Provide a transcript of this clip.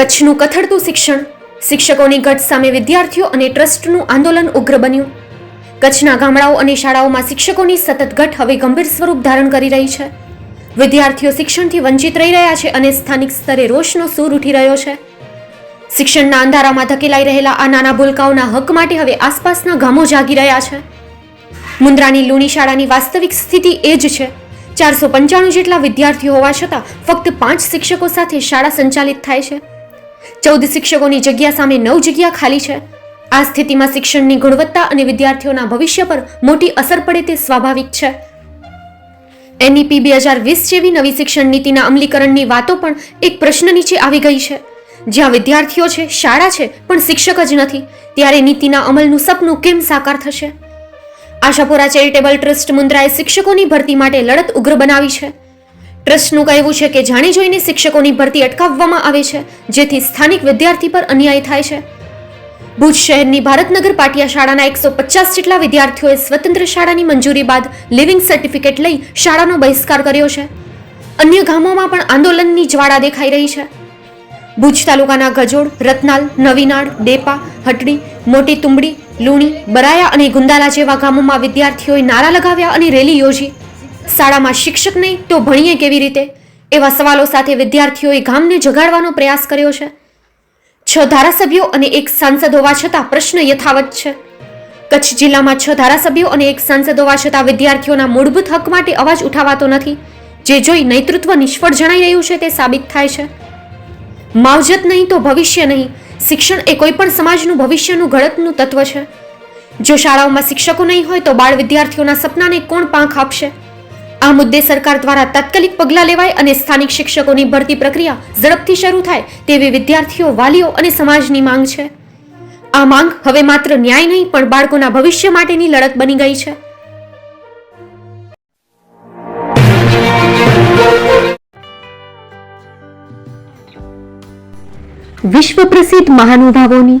કચ્છનું કથળતું શિક્ષણ, શિક્ષકોની ઘટ સામે વિદ્યાર્થીઓ અને ટ્રસ્ટનું આંદોલન ઉગ્ર બન્યું. કચ્છના ગામડાઓ અને શાળાઓમાં શિક્ષકોની સતત ઘટ હવે ગંભીર સ્વરૂપ ધારણ કરી રહી છે. વિદ્યાર્થીઓ શિક્ષણથી વંચિત રહી રહ્યા છે અને સ્થાનિક સ્તરે રોષનો સૂર ઉઠી રહ્યો છે. શિક્ષણના અંધારામાં ધકેલાઈ રહેલા આ નાના ભૂલકાઓના હક માટે હવે આસપાસના ગામો જાગી રહ્યા છે. મુન્દ્રાની લુણી શાળાની વાસ્તવિક સ્થિતિ એ જ છે. ચારસો પંચાણું જેટલા વિદ્યાર્થીઓ હોવા છતાં ફક્ત પાંચ શિક્ષકો સાથે શાળા સંચાલિત થાય છે. ચૌદ શિક્ષકોની જગ્યા સામે નવ જગ્યા ખાલી છે. આ સ્થિતિમાં શિક્ષણની ગુણવત્તા અને વિદ્યાર્થીઓના ભવિષ્ય પર મોટી અસર પડે તે સ્વાભાવિક છે. એનઈપી બે હજાર વીસ જેવી નવી શિક્ષણ નીતિના અમલીકરણની વાતો પણ એક પ્રશ્ન નીચે આવી ગઈ છે. જ્યાં વિદ્યાર્થીઓ છે, શાળા છે, પણ શિક્ષક જ નથી, ત્યારે નીતિના અમલનું સપનું કેમ સાકાર થશે? આશાપુરા ચેરિટેબલ ટ્રસ્ટ મુન્દ્રાએ શિક્ષકોની ભરતી માટે લડત ઉગ્ર બનાવી છે. ટ્રસ્ટનું કહેવું છે કે જાણી જોઈને શિક્ષકોની ભરતી અટકાવવામાં આવે છે, જેથી સ્થાનિક વિદ્યાર્થી પર અન્યાય થાય છે. ભુજ શહેરની ભારતનગર પાટિયા શાળાના એકસો પચાસ જેટલા વિદ્યાર્થીઓએ સ્વતંત્ર શાળાની મંજૂરી બાદ લિવિંગ સર્ટિફિકેટ લઈ શાળાનો બહિષ્કાર કર્યો છે. અન્ય ગામોમાં પણ આંદોલનની જ્વાળા દેખાઈ રહી છે. ભુજ તાલુકાના ગજોડ રતનાલ, નવીનાળ, ડેપા, હટડી, મોટી તુંબડી, લુણી, બરાયા અને ગુંદાલા જેવા ગામોમાં વિદ્યાર્થીઓએ નારા લગાવ્યા અને રેલી યોજી. શાળામાં શિક્ષક નહીં, તો ભણીએ કેવી રીતે? એવા સવાલો સાથે વિદ્યાર્થીઓએ ગામને જગાડવાનો પ્રયાસ કર્યો છે. છ ધારાસભ્યો અને એક સાંસદ હોવા છતાં પ્રશ્ન યથાવત છે. કચ્છ જિલ્લામાં છ ધારાસભ્યો અને એક સાંસદ હોવા છતાં વિદ્યાર્થીઓના મૂળભૂત હક માટે અવાજ ઉઠાવાતો નથી. જે જોઈ નેતૃત્વ નિષ્ફળ જણાઈ રહ્યું છે તે સાબિત થાય છે. માવજત નહીં તો ભવિષ્ય નહીં. શિક્ષણ એ કોઈ પણ સમાજનું ભવિષ્યનું ઘડતનું તત્વ છે. જો શાળાઓમાં શિક્ષકો નહીં હોય તો બાળ વિદ્યાર્થીઓના સપનાને કોણ પાંખ આપશે? આ મુદ્દે સરકાર દ્વારા તાત્કાલિક પગલાં લેવાય અને સ્થાનિક શિક્ષકોની ભરતી પ્રક્રિયા ઝડપથી શરૂ થાય તેવી વિદ્યાર્થીઓ, વાલીઓ અને સમાજની માંગ છે. આ માંગ હવે માત્ર ન્યાય નહીં, પણ બાળકોના ભવિષ્ય માટેની લડત બની ગઈ છે. વિશ્વ પ્રસિદ્ધ મહાનુભાવોની